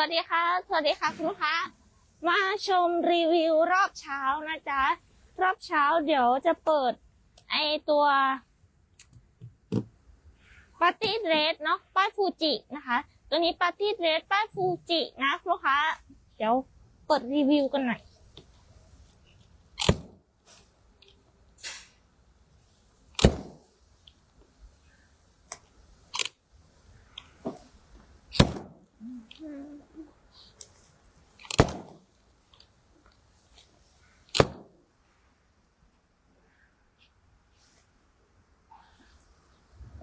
วัสดีค่ะ สวัสดีค่ะคุณลูกค้า มาชมรีวิวรอบเช้านะจ๊ะ รอบเช้าเดี๋ยวจะเปิดไอตัวปาร์ตี้เรสเนาะป้ายฟูจินะคะ ตัวนี้ปาร์ตี้เรสป้ายฟูจินะคุณลูกค้า เดี๋ยวเปิดรีวิวกันหน่อย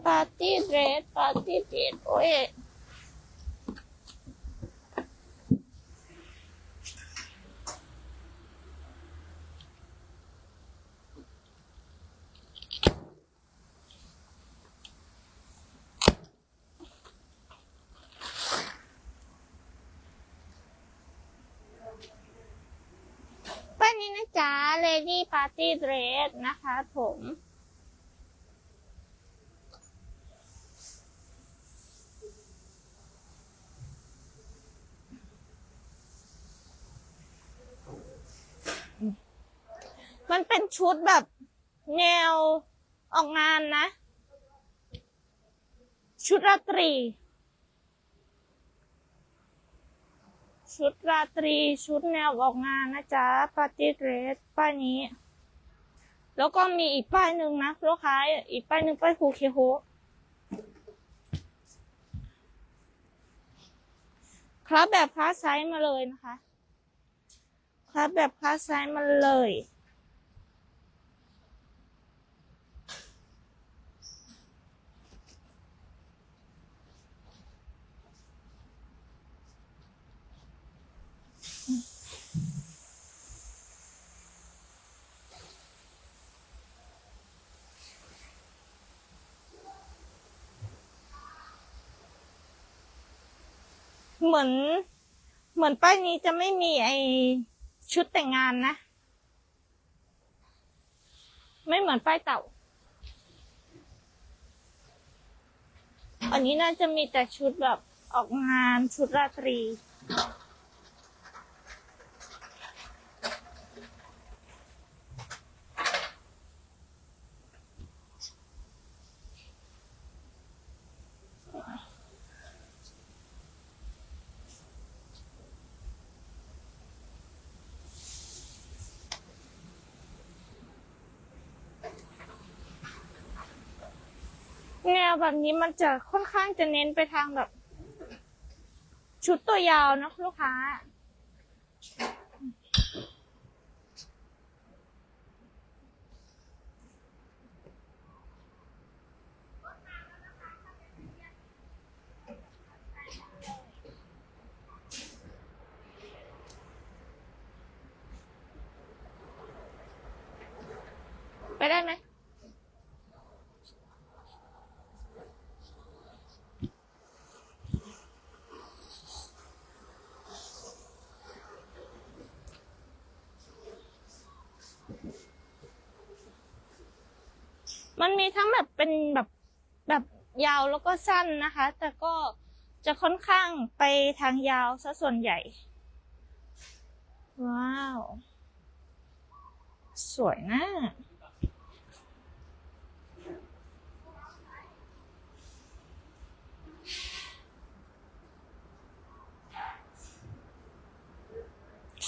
ปาร์ตี้เดรสปาร์ตี้เดรสโอ้ยป้านี้นะจ๊ะ Lady Party Dress นะคะผม มันเป็น ชุดแบบแนวออกงานนะ ชุดราตรี ชุดราตรีชุดแนวออกงานนะจ๊ะปาร์ตี้เดรสป้ายนี้ แล้วก็มีอีกป้ายหนึ่งนะลูกค้าอีกป้ายหนึ่งป้ายคูเคโฮครับแบบคลาสไซส์มาเลยนะคะ ครับแบบคลาสไซส์มาเลย มือน เหมือนป้ายนี้จะไม่มีไอชุดแต่งงานนะ ไม่เหมือนป้ายเต่า อันนี้น่าจะมีแต่ชุดแบบออกงานชุดราตรี แนวแบบนี้มันจะค่อนข้างจะเน้นไปทางแบบ ชุดตัวยาวนะลูกค้า ไปได้ไหม มันมีทั้งแบบเป็นแบบ แบบยาวแล้วก็สั้นนะคะ แต่ก็จะค่อนข้างไปทางยาวซะส่วนใหญ่ ว้าว สวยนะ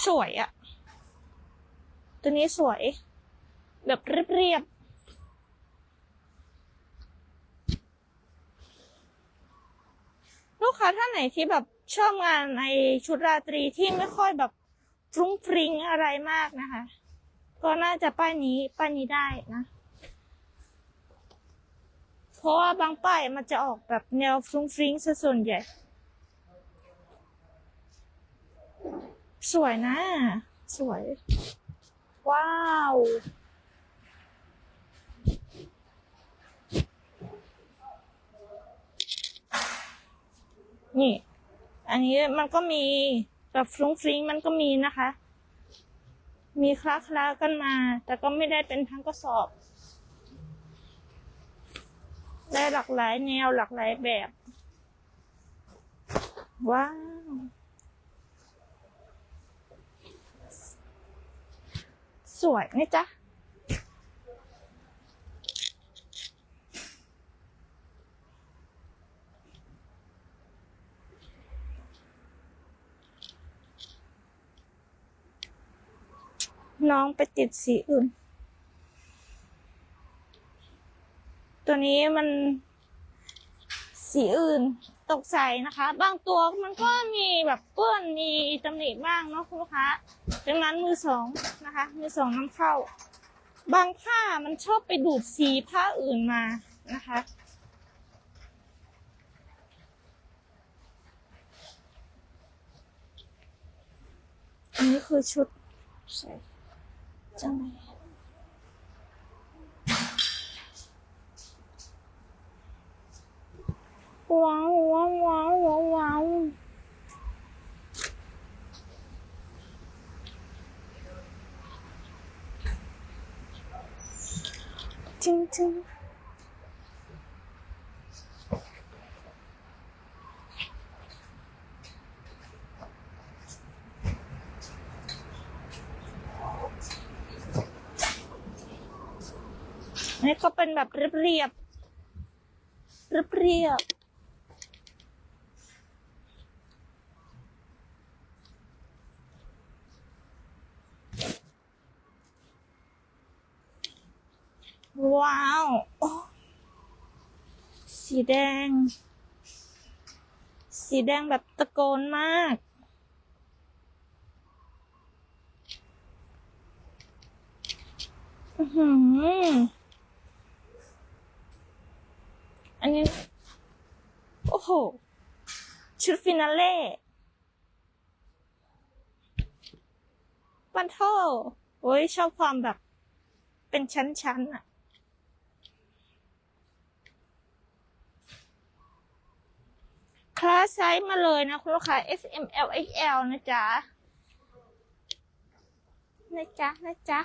สวยอะตัวนี้สวย แบบเรียบๆ ลูกค้าท่านไหนที่แบบชอบงานในชุดราตรีที่ไม่ค่อยแบบฟรุ้งฟริ้งอะไรมากนะคะ ก็น่าจะป้ายนี้ป้ายนี้ได้นะ เพราะว่าบางป้ายมันจะออกแบบแนวฟรุ้งฟริ้งซะส่วนใหญ่ สวยนะ สวย ว้าว นี่ อันนี้มันก็มีแบบฟรุ้งฟริ้งมันก็มีนะคะ มีคล้าคล้ากันมา แต่ก็ไม่ได้เป็นทั้งกระสอบ ได้หลากหลายแนวหลากหลายแบบ ว้าวสวยนี่จ้ะ น้องไปติดสีอื่น ตัวนี้มันสีอื่นตกใส่นะคะ บางตัวมันก็มีแบบเปื้อนมีตำหนิบ้างเนาะคุณลูกค้าดังนั้นมือสองนะคะ มือสองนำเข้า บางผ้ามันชอบไปดูดสีผ้าอื่นมานะคะ อันนี้คือชุดใส่ จังไหนว้าวว้าวว้าวว้าวว้าวจริงจริงๆนี่ก็เป็นแบบเรียบเรียบเรียบเรียบว้าว สีแดง สีแดงแบบตะโกนมาก อือหือ อันนี้ โอ้โห ชุดฟินาเล่ปันโทโอ้ยชอบความแบบ เป็นชั้นๆอะคลาสไซส์มาเลยนะ คุณลูกค้า S M L X L นะจ๊ะ นะจ๊ะ นะจ๊ะ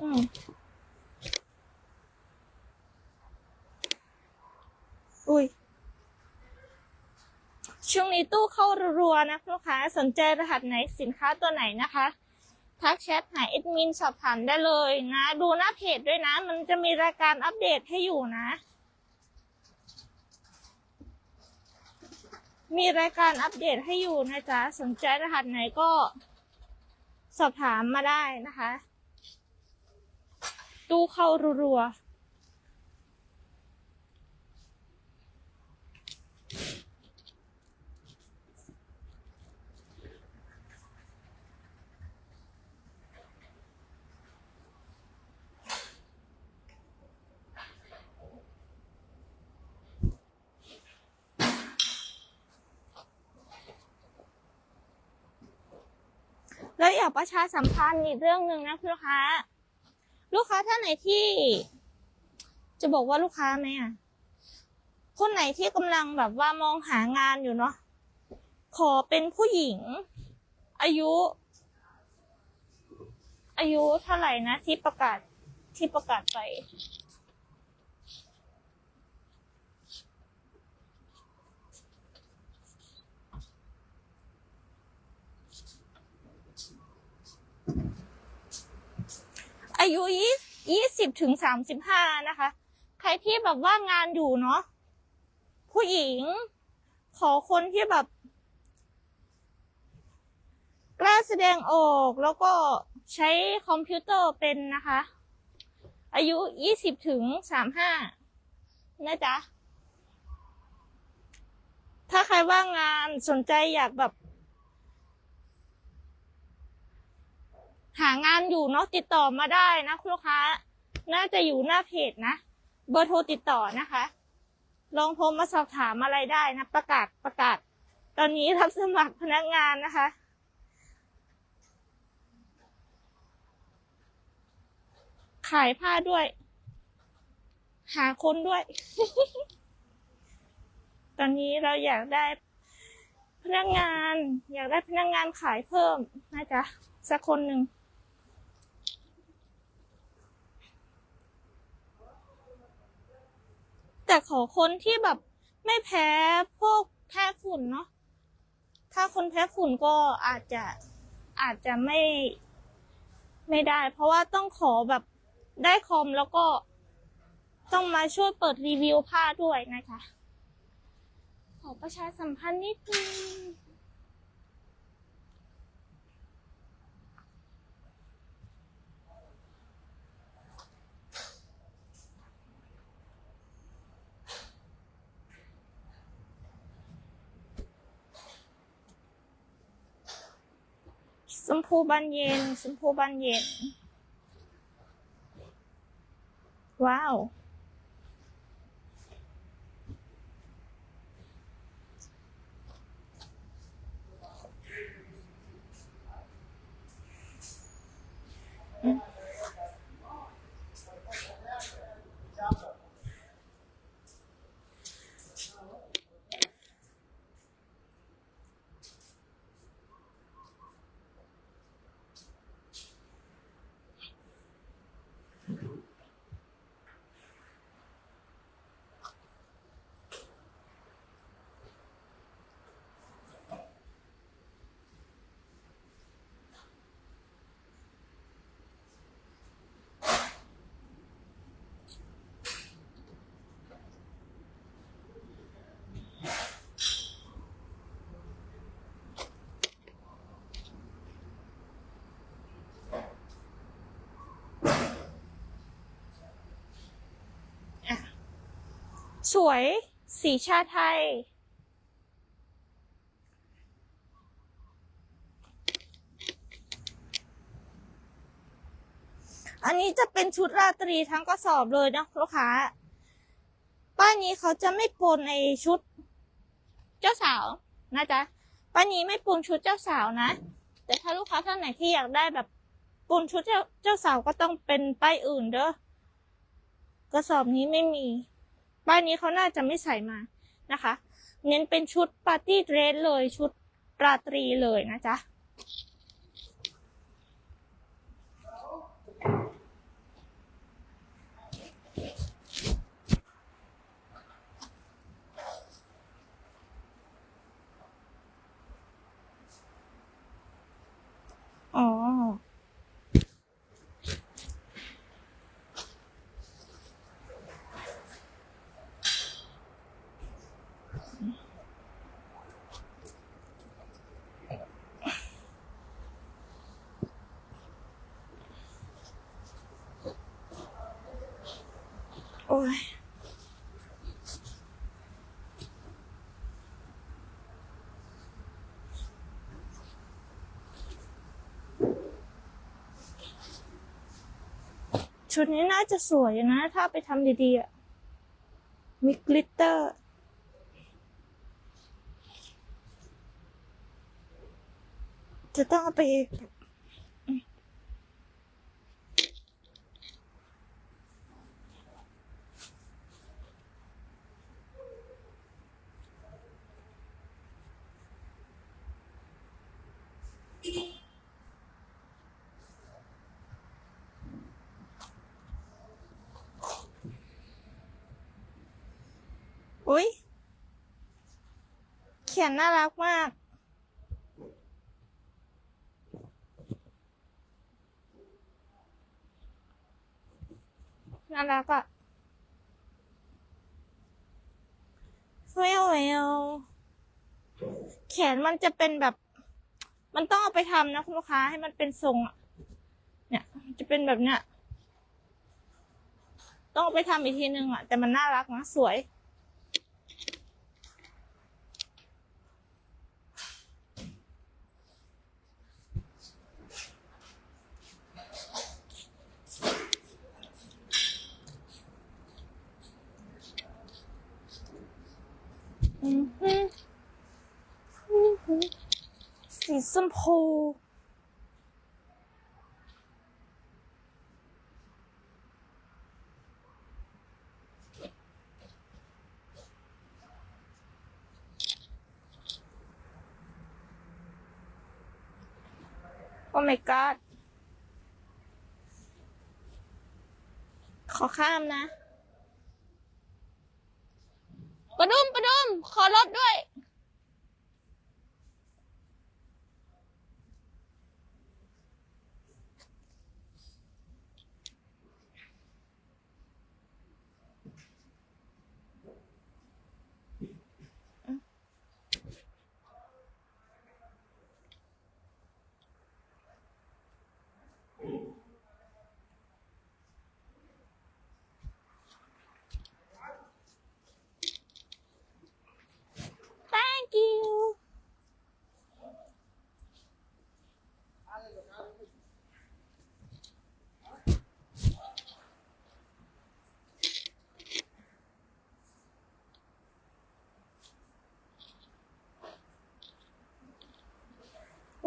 อุ้ย ช่วงนี้ตู้เข้ารัวๆนะลูกค้า สนใจรหัสไหนสินค้าตัวไหนนะคะทักแชทหาเอดมินสอบถามได้เลยนะ ดูหน้าเพจด้วยนะ มันจะมีรายการอัปเดตให้อยู่นะ มีรายการอัปเดตให้อยู่นะจ๊ะ สนใจรหัสไหนก็สอบถามมาได้นะคะ ตู้เข้ารัวๆแล้วอยากประชาสัมพันธ์อีกเรื่องหนึ่งนะคุณลูกค้า ลูกค้าท่านไหนที่ จะบอกว่าลูกค้าไหมอะ คนไหนที่กำลังแบบว่ามองหางานอยู่เนาะขอเป็นผู้หญิง อายุ อายุเท่าไหร่นะที่ประกาศที่ประกาศไป อายุยี่ยี่สิบถึงสามสิบห้านะคะ ใครที่แบบว่างานอยู่เนาะผู้หญิง ขอคนที่แบบกล้าแสดงออกแล้วก็ใช้คอมพิวเตอร์เป็นนะคะ อายุยี่สิบถึงสามห้านะจ๊ะ ถ้าใครว่างงานสนใจอยากแบบ หางานอยู่เนาะติดต่อมาได้นะคุณลูกค้า น่าจะอยู่หน้าเพจนะ เบอร์โทรติดต่อนะคะ ลองโทรมาสอบถามอะไรได้นะ ประกาศประกาศ ตอนนี้รับสมัครพนักงานนะคะขายผ้าด้วย หาคนด้วย ตอนนี้เราอยากได้พนักงาน อยากได้พนักงานขายเพิ่มนะจ๊ะสักคนหนึ่ง แต่ขอคนที่แบบไม่แพ้พวกแพ้ฝุ่นเนาะถ้าคนแพ้ฝุ่นก็อาจจะอาจจะไม่ ไม่ได้ เพราะว่าต้องขอแบบได้คอมแล้วก็ต้องมาช่วยเปิดรีวิวผ้าด้วยนะคะ ขอประชาสัมพันธ์นิดนึง ช มพูบานเย็น ชมพูบานเย็น ว้าว สวย สีชาไทย อันนี้จะเป็นชุดราตรีทั้งกระสอบเลยนะลูกค้า ป้ายนี้เขาจะไม่ปนในชุดเจ้าสาวนะจ๊ะป้ายนี้ไม่ปนชุดเจ้าสาวนะ แต่ถ้าลูกค้าท่านไหนที่อยากได้แบบปนชุดเจ้าเจ้าสาวก็ต้องเป็นป้ายอื่นเด้อกระสอบนี้ไม่มี ป้ายนี้เขาน่าจะไม่ใส่มานะคะ เน้นเป็นชุดปาร์ตี้เดรสเลยชุดราตรีเลยนะจ๊ะอ๋อ โอ้ยชุดนี้น่าจะสวยนะ ถ้าไปทำดีๆอะมีกลิตเตอร์ จะต้องเอา ไปอุ๊ยเขียนน่ารักมาก น่ารักอะเวลเววแขนมันจะเป็นแบบ มันต้องเอาไปทำนะคุณลูกค้าให้มันเป็นทรงอะเนี่ย จะเป็นแบบเนี้ย ต้องเอาไปทำอีกทีนึงอะแต่มันน่ารักนะสวย อือฮึอือฮึ สีชมพู โอ้ my god ขอข้ามนะ ประดุมประดุมขอรถด้วย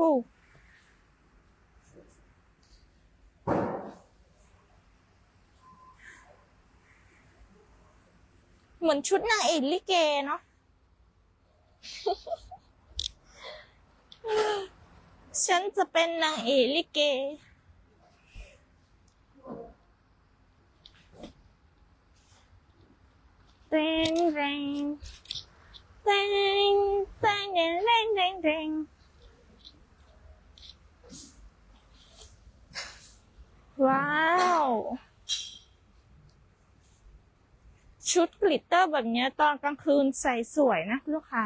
อ้เหมือนชุดนางเอกลิเกเนาะฉันจะเป็นนางเอกลิเกเต็งเต็งเต็งเต็งเต็งเต็งเต็งเต็ง ว้าว ชุดกลิตเตอร์แบบนี้ตอนกลางคืนใส่สวยนะลูกค้า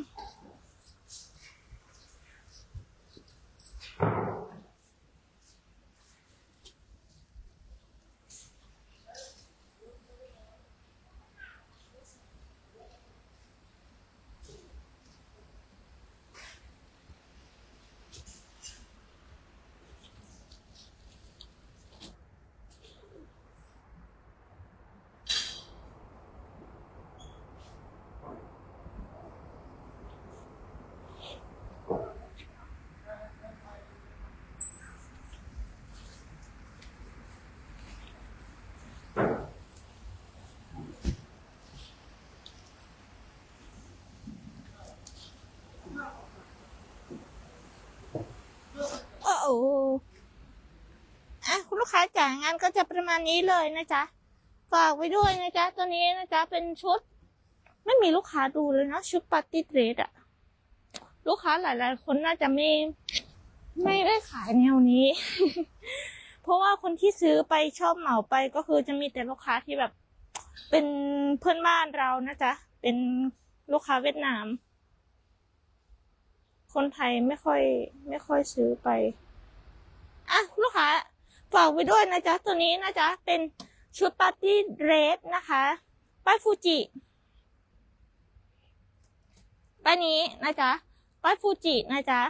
alaikum อะคุณลูกค้าจ่ายงานก็จะประมาณนี้เลยนะจ๊ะฝากไว้ด้วยนะจ๊ะตัวนี้นะจ๊ะเป็นชุด ไม่มีลูกค้าดูเลยนะชุดปาร์ตี้เดรสอะลูกค้าหลาย ๆ คนน่าจะไม่ไม่ได้ขายแนวนี้ เพราะว่าคนที่ซื้อไปชอบเหมาไปก็คือจะมีแต่ลูกค้าที่แบบ เป็นเพื่อนบ้านเรานะจ๊ะเป็นลูกค้าเวียดนาม คนไทยไม่ค่อย ไม่ค่อยซื้อไป อะลูกค้าฝากไว้ด้วยนะจ๊ะ ตัวนี้นะจ๊ะ เป็นชุดปาร์ตี้เดรสนะคะ ป้ายฟูจิ ป้ายนี้นะจ๊ะ ป้ายฟูจินะจ๊ะ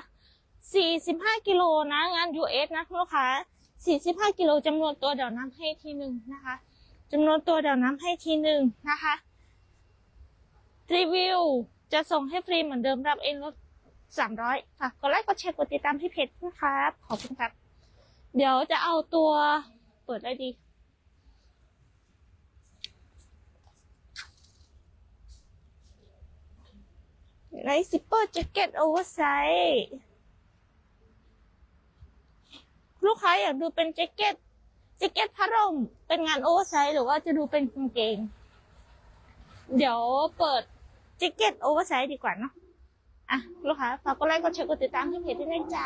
45 กิโลนะ งาน US นะลูกค้า 45 กิโลจำนวนตัวเดี๋ยวน้ำให้ทีหนึ่งนะคะจำนวนตัวเดี๋ยวน้ำให้ทีหนึ่งนะคะ รีวิวจะส่งให้ฟรีเหมือนเดิมรับเองลด300ฝากกดไลค์ กดแชร์ กดติดตามที่เพจนะครับ ขอบคุณครับ เดี๋ยวจะเอาตัว เปิดได้ดี ไรซิปเปอร์แจ็คเก็ตโอเวอร์ไซส์ลูกค้าอยากดูเป็นแจ็คเก็ตแจ็คเก็ตผ้าร่มเป็นงานโอเวอร์ไซส์หรือว่าจะดูเป็นกางเกง เดี๋ยวเปิดแจ็คเก็ตโอเวอร์ไซส์ดีกว่าเนาะอะ ลูกค้าฝากกดไลค์กดแชร์กดติดตามที่เพจด้วยนะจ๊ะ